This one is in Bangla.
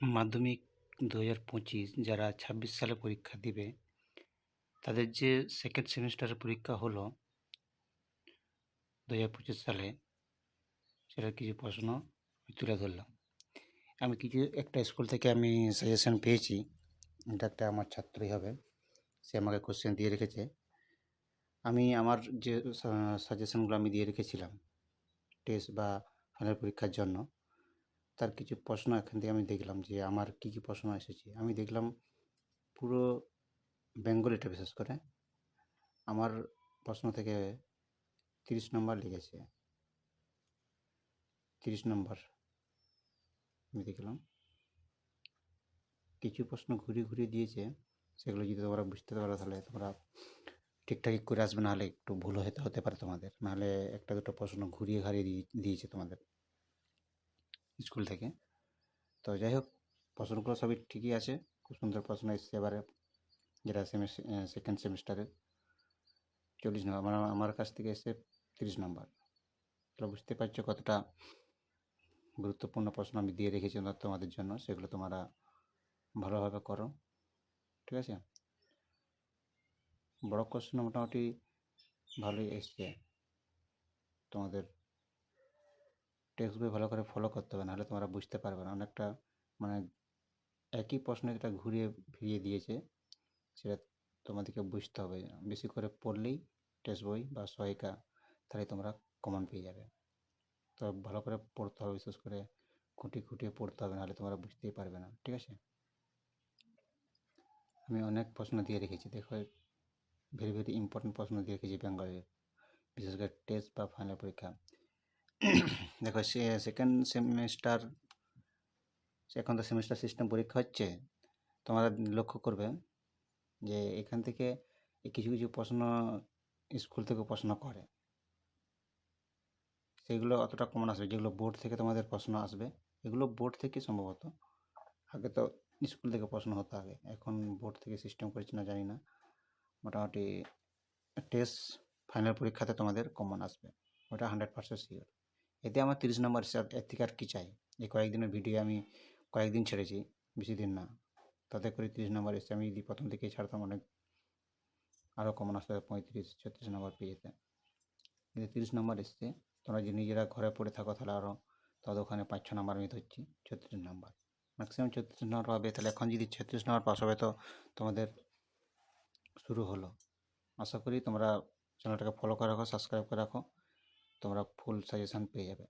মাধ্যমিক দু হাজার পঁচিশ যারা ছাব্বিশ সালে পরীক্ষা দিবে, তাদের যে সেকেন্ড সেমিস্টারের পরীক্ষা হলো দু হাজার পঁচিশ সালে, সেটার কিছু প্রশ্ন তুলে ধরলাম। আমি কিছু, একটা স্কুল থেকে আমি সাজেশন পেয়েছি, এটা একটা আমার ছাত্রই হবে, সে আমাকে কোশ্চেন দিয়ে রেখেছে। আমি আমার যে সাজেশনগুলো আমি দিয়ে রেখেছিলাম টেস্ট বা ফাইনাল পরীক্ষার জন্য তার কিছু প্রশ্ন এখান থেকে আমি দেখলাম যে আমার কী কী প্রশ্ন এসেছে। আমি দেখলাম পুরো বেঙ্গলিটা বিশেষ করে। আমার প্রশ্ন থেকে তিরিশ নম্বর লিখেছে। তিরিশ নম্বর আমি দেখলাম। কিছু প্রশ্ন ঘুরিয়ে ঘুরিয়ে দিয়েছে। সেগুলো যদি তোমরা বুঝতে পারো তাহলে তোমরা ঠিকঠাক করে আসবে। নাহলে একটু ভুল হতে হতে পারে তোমাদের। নাহলে একটা দুটো প্রশ্ন ঘুরিয়ে ঘাড়িয়ে দিয়ে দিয়েছে তোমাদের। স্কুল থেকে। তো যাই হোক প্রশ্নগুলো সবই ঠিকই আছে। খুব সুন্দর প্রশ্ন এসছে এবারে, যেটা সেকেন্ড সেমিস্টারে চল্লিশ নম্বর, আমার আমার কাছ থেকে এসে তিরিশ নম্বর। তাহলে বুঝতে পারছ কতটা গুরুত্বপূর্ণ প্রশ্ন আমি দিয়ে রেখেছি তোমাদের জন্য। সেগুলো তোমরা ভালোভাবে করো। ঠিক আছে? বড় কোশ্চেন মোটামুটি ভালোই এসছে তোমাদের। টেক্সট বই ভালো করে ফলো করতে হবে, নাহলে তোমরা বুঝতে পারবে না। অনেকটা মানে একই প্রশ্ন যেটা ঘুরিয়ে ফিরিয়ে দিয়েছে, সেটা তোমাদেরকে বুঝতে হবে। বেশি করে পড়লেই টেক্সট বই বা সহায়িকা, তাহলে তোমরা কমন পেয়ে যাবে। তো ভালো করে পড়তে হবে, বিশেষ করে খুঁটি খুঁটিয়ে পড়তে হবে, নাহলে তোমরা বুঝতেই পারবে না, ঠিক আছে? আমি অনেক প্রশ্ন দিয়ে রেখেছি, দেখো ভেরি ভেরি ইম্পর্টেন্ট প্রশ্ন দিয়ে রেখেছি বেঙ্গলের বিশেষ করে টেস্ট বা ফাইনাল পরীক্ষা। দেখো সেকেন্ড সেমিস্টার এখন তো সেমিস্টার সিস্টেম পরীক্ষা হচ্ছে, তোমরা লক্ষ্য করবে যে এখান থেকে কিছু কিছু প্রশ্ন স্কুল থেকে প্রশ্ন করে। সেগুলো অতটা কমন আসবে, যেগুলো বোর্ড থেকে তোমাদের প্রশ্ন আসবে, এগুলো বোর্ড থেকে সম্ভবত। আগে তো স্কুল থেকে প্রশ্ন হতো আগে, এখন বোর্ড থেকে সিস্টেম করেছে না জানি না। মোটামুটি টেস্ট ফাইনাল পরীক্ষাতে তোমাদের কমন আসবে, ওটা হান্ড্রেড পার্সেন্ট শিওর এতে আমার তিরিশ নম্বর এর থেকে আর কী চাই? এই কয়েকদিনের ভিডিও আমি কয়েকদিন ছেড়েছি, বেশি দিন না। তাতে করে তিরিশ নম্বর এসছে আমি যদি প্রথম থেকেই ছাড়তাম অনেক আরও কমন আসতে পঁয়ত্রিশ, ছত্রিশ নম্বর পেয়ে যেতে কিন্তু তিরিশ নম্বর এসছে, তোমরা যদি নিজেরা ঘরে পড়ে থাকো তাহলে আরও তাদের ওখানে পাঁচ, ছ নম্বর আমি ধরছি, ছত্রিশ নম্বর। ম্যাক্সিমাম ছত্রিশ নম্বর পাবে, তাহলে এখন যদি ছত্রিশ নম্বর পাস হবে তো তোমাদের শুরু হলো। আশা করি তোমরা চ্যানেলটাকে ফলো করে রাখো সাবস্ক্রাইব করে রাখো। তোমরা ফুল সাজেশান পেয়ে যাবে